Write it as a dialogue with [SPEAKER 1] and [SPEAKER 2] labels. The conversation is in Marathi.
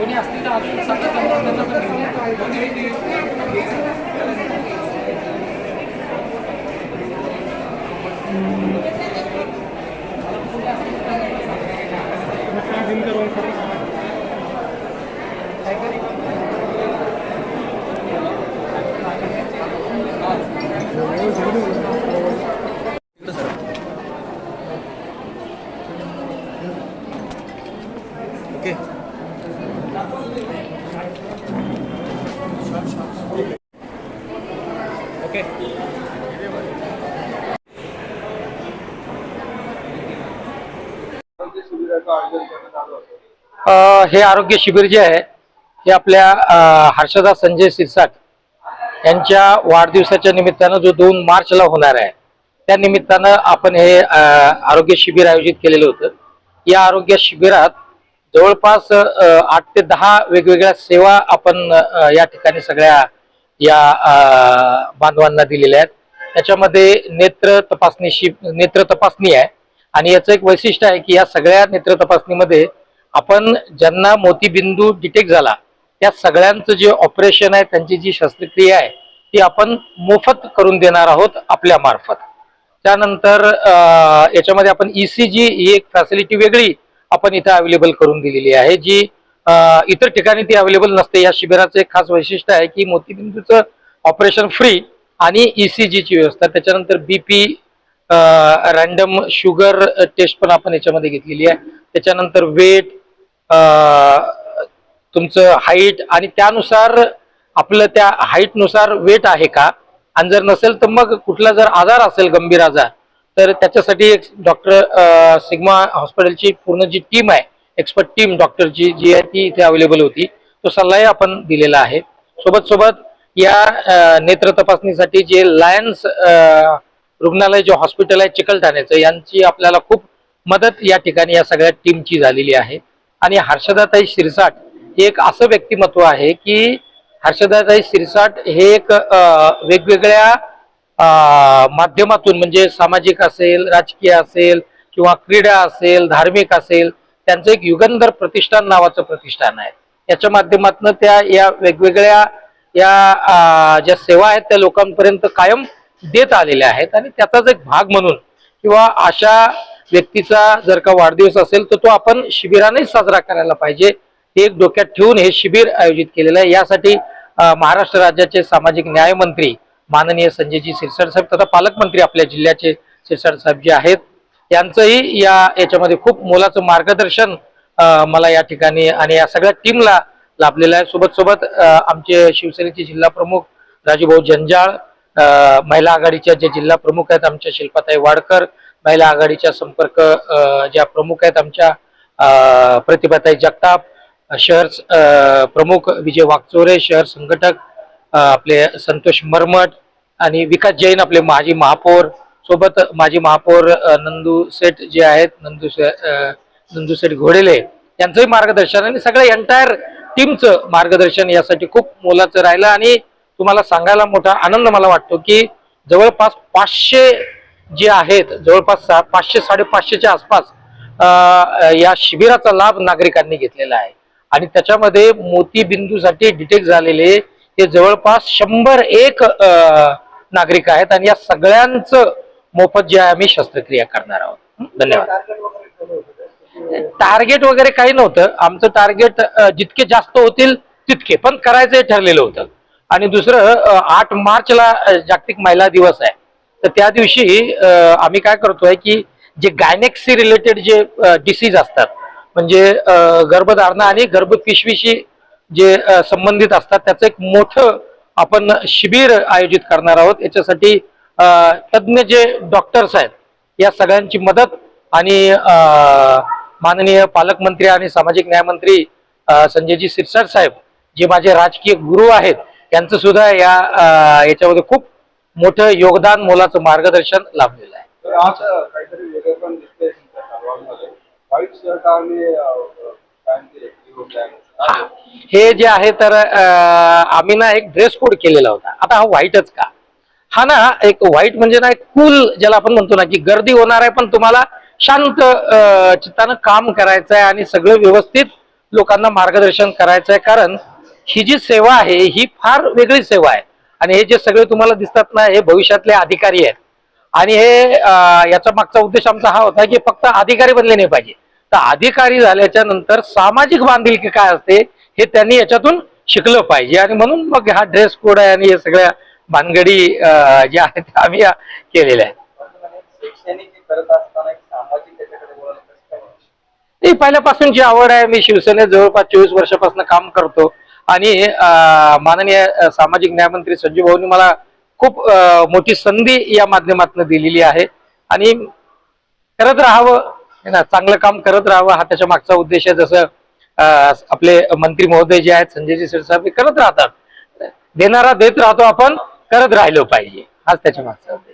[SPEAKER 1] कोणी असतील तर अजून सांगा त्यांना त्यांना
[SPEAKER 2] अ, हे आरोग्य शिबिर जे आहे हे आपल्या अ, हर्षदा संजय सिरसाट यांच्या वाढदिवसाच्या निमित्तानं जो दोन मार्चला होणार आहे त्या निमित्तानं आपण हे अ, आरोग्य शिबिर आयोजित केलेलं होतं. या आरोग्य शिबिरात जवळपास अ, आठ ते दहा वेगवेगळ्या सेवा आपण अ, या ठिकाणी सगळ्या या अ, बांधवांना दिलेल्या आहेत. त्याच्यामध्ये नेत्र तपासणी शिब नेत्र तपासणी आहे. आणि याचं एक वैशिष्ट्य आहे की या सगळ्या नेत्र तपासणीमध्ये आपण ज्यांना मोतीबिंदू डिटेक्ट झाला त्या सगळ्यांचं जे ऑपरेशन आहे त्यांची जी शस्त्रक्रिया आहे ती आपण मोफत करून देणार आहोत आपल्या मार्फत. त्यानंतर याच्यामध्ये आपण ईसीजी ही एक फॅसिलिटी वेगळी आपण इथं अवेलेबल करून दिलेली आहे जी इतर ठिकाणी ती अवेलेबल नसते. या शिबिराचं एक खास वैशिष्ट्य आहे की मोतीबिंदूचं ऑपरेशन फ्री आणि ईसीजीची व्यवस्था. त्याच्यानंतर बीपी रॅन्डम शुगर टेस्ट पण आपण याच्यामध्ये घेतलेली आहे. त्याच्यानंतर वेट तुमचं हाईट आणि त्यानुसार आपलं त्या हाईटनुसार वेट आहे का? आणि जर नसेल तर मग कुठला जर आजार असेल गंभीर आजार तर त्याच्यासाठी एक डॉक्टर सिग्मा हॉस्पिटलची पूर्ण जी टीम आहे एक्सपर्ट टीम डॉक्टरची जी आहे ती इथे अवेलेबल होती. तो सल्लाही आपण दिलेला आहे. सोबत सोबत या नेत्र तपासणीसाठी जे लायन्स रुग्णालय जे हॉस्पिटल आहे चिकलठाण्याचं यांची आपल्याला खूप मदत या ठिकाणी या सगळ्या टीमची झालेली आहे. आणि हर्षदाताई शिरसाट हे एक असं व्यक्तिमत्व आहे की हर्षदाताई शिरसाट हे एक वेगवेगळ्या माध्यमातून म्हणजे सामाजिक असेल राजकीय असेल किंवा क्रीडा असेल धार्मिक असेल त्यांचं एक युगंधर प्रतिष्ठान नावाचं प्रतिष्ठान आहे. याच्या माध्यमातून त्या या वेगवेगळ्या या ज्या सेवा आहेत त्या लोकांपर्यंत कायम देत आलेल्या आहेत आणि त्याचाच एक भाग म्हणून किंवा अशा व्यक्तीचा जर का वाढदिवस असेल तर तो आपण शिबिरानेच साजरा करायला पाहिजे. हे एक डोक्यात ठेवून हे शिबिर आयोजित केलेलं आहे. यासाठी महाराष्ट्र राज्याचे सामाजिक न्याय मंत्री माननीय संजयजी सिरसाट साहेब तथा पालकमंत्री आपल्या जिल्ह्याचे सिरसाट साहेब जे आहेत यांचंही या याच्यामध्ये खूप मोलाचं मार्गदर्शन मला या ठिकाणी आणि या सगळ्या टीमला लाभलेलं आहे. सोबत सोबत आमचे शिवसेनेचे जिल्हा प्रमुख राजूभाऊ जंजाळ महिला आघाडीच्या जे जिल्हा प्रमुख आहेत आमच्या शिल्पाताई वाडकर महिला आघाडीच्या संपर्क ज्या प्रमुख आहेत आमच्या प्रतिभाताई जगताप शहर प्रमुख विजय वागचोरे शहर संघटक आपले संतोष मरमट आणि विकास जैन आपले माजी महापौर सोबत माजी महापौर नंदू सेठ जे आहेत नंदू से- नंदू सेठ घोडेले यांचंही मार्गदर्शन आणि सगळ्या एंटायर टीमचं मार्गदर्शन यासाठी खूप मोलाचं राहिलं आणि तुम्हाला सांगायला मोठा आनंद मला वाटतो की जवळपास पाचशे जे आहेत जवळपास सा- पाचशे साडेपाचशेच्या आसपास या शिबिराचा लाभ नागरिकांनी घेतलेला आहे. आणि त्याच्यामध्ये मोतीबिंदूसाठी डिटेक्ट झालेले हे जवळपास शंभर एक नागरिक आहेत आणि या सगळ्यांचं मोफत जे आहे आम्ही शस्त्रक्रिया करणार आहोत. धन्यवाद. टार्गेट वगैरे काही नव्हतं. आमचं टार्गेट जितके जास्त होतील तितके. पण करायचं हे ठरलेलं होतं. आणि दुसरं आठ मार्चला जागतिक महिला दिवस आहे. तर त्या दिवशी आम्ही काय करतोय की जे गायनेक्सी रिलेटेड जे डिसीज असतात म्हणजे गर्भधारणा आणि गर्भपिशवीशी जे संबंधित असतात त्याचं एक मोठं आपण शिबिर आयोजित करणार आहोत. याच्यासाठी तज्ज्ञ जे डॉक्टर्स आहेत या सगळ्यांची मदत आणि माननीय पालकमंत्री आणि सामाजिक न्यायमंत्री संजयजी सिरसाट साहेब जे माझे राजकीय गुरु आहेत यांचं सुद्धा या याच्यामध्ये खूप मोठं योगदान मोलाचं मार्गदर्शन लाभलेलं आहे. हा. हे जे आहे तर आम्ही ना एक ड्रेस कोड केलेला होता. आता हा व्हाईटच का? हा ना एक व्हाईट म्हणजे ना एक कूल ज्याला आपण म्हणतो ना की गर्दी होणार आहे पण तुम्हाला शांत चित्तानं काम करायचं आहे आणि सगळं व्यवस्थित लोकांना मार्गदर्शन करायचं आहे कारण ही जी सेवा आहे ही फार वेगळी सेवा आहे. आणि हे जे सगळे तुम्हाला दिसतात ना हे भविष्यातले अधिकारी आहेत. आणि हे याचा मागचा उद्देश आमचा हा होता की फक्त अधिकारी बनले नाही पाहिजे. तर अधिकारी झाल्याच्यानंतर सामाजिक बांधिलकी काय असते हे त्यांनी याच्यातून शिकलं पाहिजे. आणि म्हणून मग हा ड्रेस कोड आहे आणि हे सगळ्या भानगडी ज्या आहेत त्या आम्ही केलेल्या आहेत.
[SPEAKER 3] शैक्षणिक करत
[SPEAKER 2] पहिल्यापासूनची आवड आहे मी शिवसेनेत जवळपास चोवीस वर्षापासून काम करतो. आणि माननीय सामाजिक न्यायमंत्री संजीव भाऊनी मला खूप मोठी संधी या माध्यमातून दिलेली आहे. आणि करत राहावं ना चांगलं काम करत राहावं हा त्याच्या मागचा उद्देश आहे. जसं आपले मंत्री महोदय जे आहेत संजयजी शिरसाहेब हे करत राहतात. देणारा देत राहतो आपण करत राहिलो पाहिजे. हाच त्याच्या मागचा उद्देश